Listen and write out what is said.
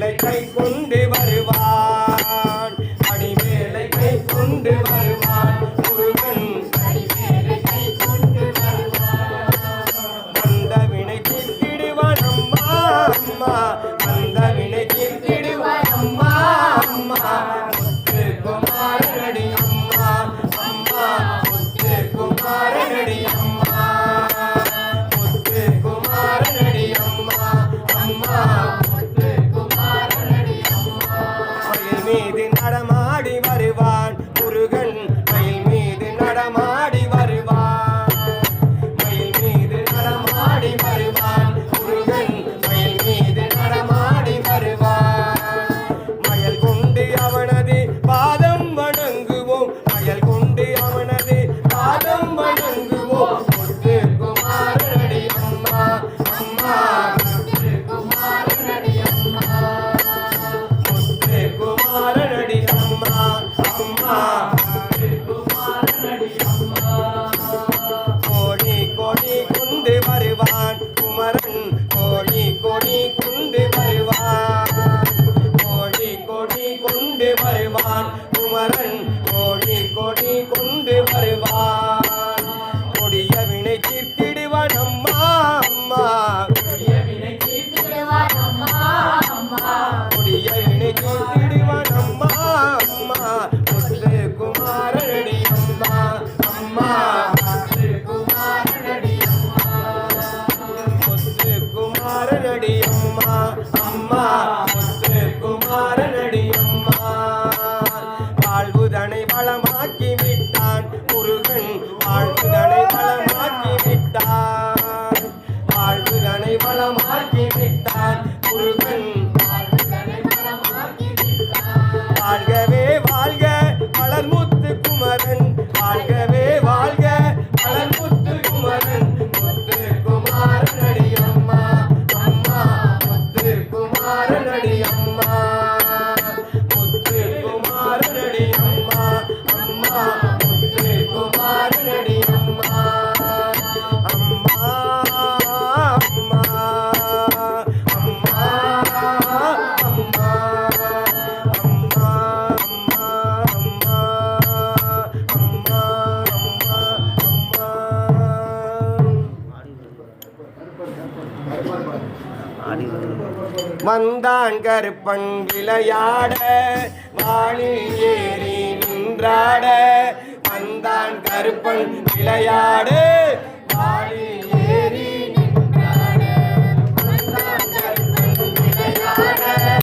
வடிவேலை கை கொண்டு வருவான். வடிவேலை கை கொண்டு வருவான் முருகன். வந்த வினை தீர்த்திடுவான் அம்மா அம்மா. வந்த வினை தீர்த்திடுவான் அம்மா அம்மா. குமாரனடி அம்மா அம்மா. குமாரனடி அம்மா. குமாரனடி அம்மா அம்மா. குமரன் கோடி கோடி கொண்டு வருவான். கொடிய வினை தீர்த்திடுவான் அம்மா அம்மா. கொடிய வினை தீர்த்திடுவான் அம்மா அம்மா. முத்து குமாரனடி அம்மா அம்மா. முத்து குமாரனடி அம்மா. முத்து குமாரனடி அம்மா அம்மா. ಬಂದಿದ್ದಾಳೆ வந்தான் கருப்பன் விளையாட வானில் ஏறி நின்றாட. வந்தான் கருப்பன் விளையாட